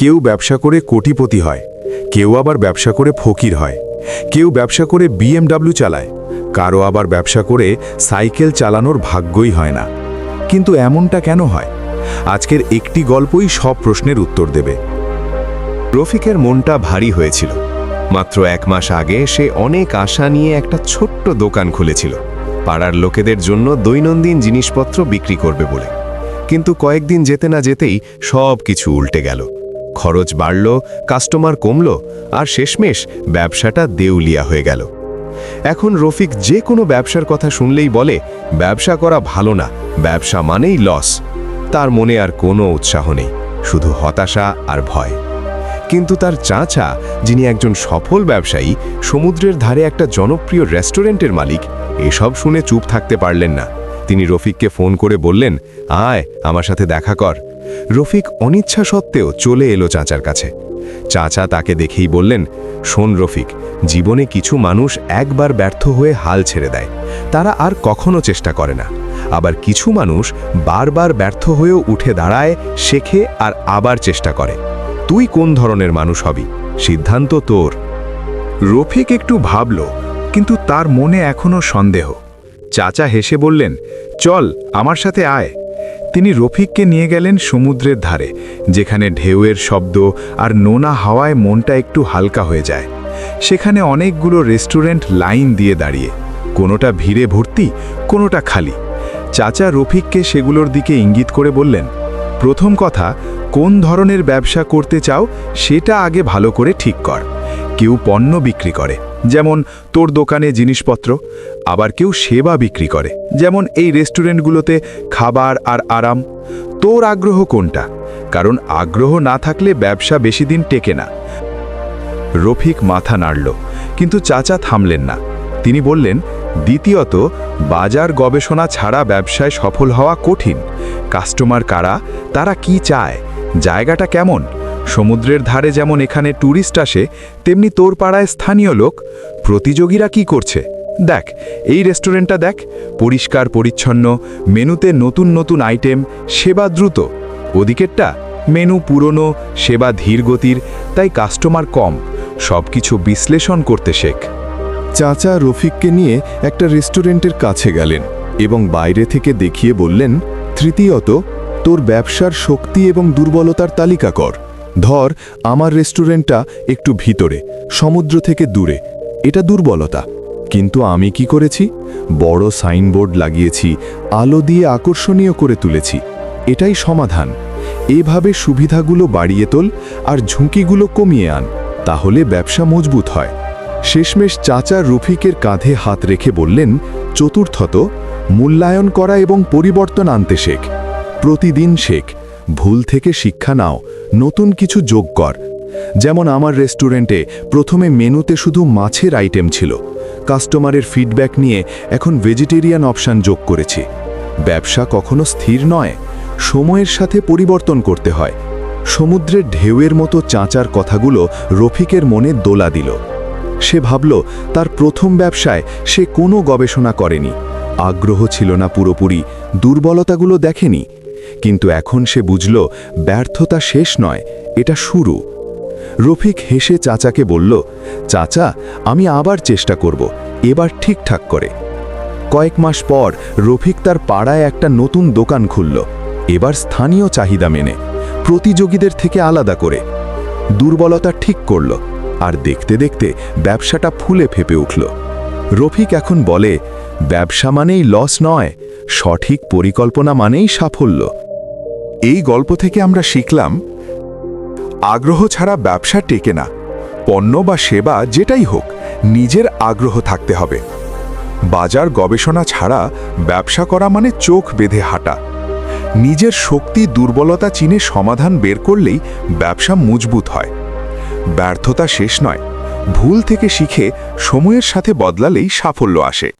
কেউ ব্যবসা করে কোটিপতি হয়, কেউ আবার ব্যবসা করে ফকির হয়। কেউ ব্যবসা করে বিএমডাব্লিউ চালায়, কারও আবার ব্যবসা করে সাইকেল চালানোর ভাগ্যই হয় না। কিন্তু এমনটা কেন হয়? আজকের একটি গল্পই সব প্রশ্নের উত্তর দেবে। রফিকের মনটা ভারী হয়েছিল। মাত্র এক মাস আগে সে অনেক আশা নিয়ে একটা ছোট্ট দোকান খুলেছিল। পাড়ার লোকেদের জন্য দৈনন্দিন জিনিসপত্র বিক্রি করবে বলে। কিন্তু কয়েকদিন যেতে না যেতেই সব কিছু উল্টে গেল। খরচ বাড়ল কাস্টমার কমল আর শেষমেশ ব্যবসাটা দেউলিয়া হয়ে গেল। এখন রফিক যে কোনো ব্যবসার কথা শুনলেই বলে, ব্যবসা করা ভালো না, ব্যবসা মানেই লস তার মনে আর কোনো উৎসাহ নেই, শুধু হতাশা আর ভয়। কিন্তু তার চাচা, যিনি একজন সফল ব্যবসায়ী, সমুদ্রের ধারে একটা জনপ্রিয় রেস্টুরেন্টের মালিক, এসব শুনে চুপ থাকতে পারলেন না। তিনি রফিককে ফোন করে বললেন, আয়, আমার সাথে দেখা কর। রফিক অনিচ্ছা সত্ত্বেও চলে এলো চাচার কাছে। চাচা তাকে দেখেই বললেন, শোন রফিক, জীবনে কিছু মানুষ একবার ব্যর্থ হয়ে হাল ছেড়ে দেয়। তারা আর কখনো চেষ্টা করে না। আবার কিছু মানুষ বারবার ব্যর্থ হয়েও উঠে দাঁড়ায়, শেখে আর আবার চেষ্টা করে। তুই কোন ধরনের মানুষ হবি? সিদ্ধান্ত তোর। রফিক একটু ভাবল, কিন্তু তার মনে এখনও সন্দেহ। চাচা হেসে বললেন, চল, আমার সাথে আয়। তিনি রফিককে নিয়ে গেলেন সমুদ্রের ধারে, যেখানে ঢেউয়ের শব্দ আর নোনা হাওয়ায় মনটা একটু হালকা হয়ে যায়। সেখানে অনেকগুলো রেস্টুরেন্ট লাইন দিয়ে দাঁড়িয়ে, কোনোটা ভিড়ে ভর্তি, কোনোটা খালি। চাচা রফিককে সেগুলোর দিকে ইঙ্গিত করে বললেন, প্রথম কথা, কোন ধরনের ব্যবসা করতে চাও, সেটা আগে ভালো করে ঠিক কর। কেউ পণ্য বিক্রি করে যেমন তোর দোকানে জিনিসপত্র, আবার কেউ সেবা বিক্রি করে। যেমন এই রেস্টুরেন্টগুলোতে খাবার আর আরাম। তোর আগ্রহ কোনটা? কারণ আগ্রহ না থাকলে ব্যবসা বেশি দিন টেকে না। রফিক মাথা নাড়ল, কিন্তু চাচা থামলেন না। তিনি বললেন, দ্বিতীয়ত, বাজার গবেষণা ছাড়া ব্যবসায় সফল হওয়া কঠিন। কাস্টমার কারা, তারা কি চায়, জায়গাটা কেমন? সমুদ্রের ধারে যেমন এখানে ট্যুরিস্ট আসে, তেমনি তোর পাড়ায় স্থানীয় লোক, প্রতিযোগীরা কি করছে? দেখ, এই রেস্টুরেন্টটা দেখ, পরিষ্কার, পরিচ্ছন্ন, মেনুতে নতুন নতুন আইটেম, সেবা দ্রুত। ওদিকেরটা, মেনু পুরনো, সেবা ধীর গতির, তাই কাস্টমার কম সব কিছু বিশ্লেষণ করতে শেখ। চাচা রফিককে নিয়ে একটা রেস্টুরেন্টের কাছে গেলেন এবং বাইরে থেকে দেখিয়ে বললেন, তৃতীয়ত, তোর ব্যবসার শক্তি এবং দুর্বলতার তালিকা কর। ধর, আমার রেস্টুরেন্টটা একটু ভিতরে, সমুদ্র থেকে দূরে। এটা দুর্বলতা। কিন্তু আমি কি করেছি? বড় সাইনবোর্ড লাগিয়েছি, আলো দিয়ে আকর্ষণীয় করে তুলেছি। এটাই সমাধান। এভাবে সুবিধাগুলো বাড়িয়ে তোল আর ঝুঁকিগুলো কমিয়ে আন, তাহলে ব্যবসা মজবুত হয়। শেষমেশ চাচা রফিকের কাঁধে হাত রেখে বললেন, চতুর্থত, মূল্যায়ন করা এবং পরিবর্তন আনতে শেখ। প্রতিদিন শেখ। ভুল থেকে শিক্ষা নাও নতুন কিছু যোগ কর। যেমন আমার রেস্টুরেন্টে প্রথমে মেনুতে শুধু মাছের আইটেম ছিল। কাস্টমারের ফিডব্যাক নিয়ে এখন ভেজিটেরিয়ান অপশান যোগ করেছি। ব্যবসা কখনো স্থির নয়, সময়ের সাথে পরিবর্তন করতে হয়। সমুদ্রের ঢেউয়ের মতো চাঁচার কথাগুলো রফিকের মনে দোলা দিল। সে ভাবল, তার প্রথম ব্যবসায় সে কোনো গবেষণা করেনি। আগ্রহ ছিল না পুরোপুরি, দুর্বলতাগুলো দেখেনি। কিন্তু এখন সে বুঝল, ব্যর্থতা শেষ নয়, এটা শুরু। রফিক হেসে চাচাকে বলল, চাচা, আমি আবার চেষ্টা করব, এবার ঠিকঠাক করে। কয়েক মাস পর রফিক তার পাড়ায় একটা নতুন দোকান খুলল, এবার স্থানীয় চাহিদা মেনে, প্রতিযোগীদের থেকে আলাদা করে। দুর্বলতা ঠিক করল, আর দেখতে দেখতে ব্যবসাটা ফুলে ফেপে উঠল। রফিক এখন বলে, ব্যবসা মানেই লস নয় সঠিক পরিকল্পনা মানেই সাফল্য। এই গল্প থেকে আমরা শিখলাম, আগ্রহ ছাড়া ব্যবসা টেকে না, পণ্য বা সেবা যেটাই হোক, নিজের আগ্রহ থাকতে হবে। বাজার গবেষণা ছাড়া ব্যবসা করা মানে চোখ বেঁধে হাঁটা। নিজের শক্তি দুর্বলতা চিনে সমাধান বের করলেই ব্যবসা মজবুত হয়। ব্যর্থতা শেষ নয়, ভুল থেকে শিখে সময়ের সাথে বদলালেই সাফল্য আসে।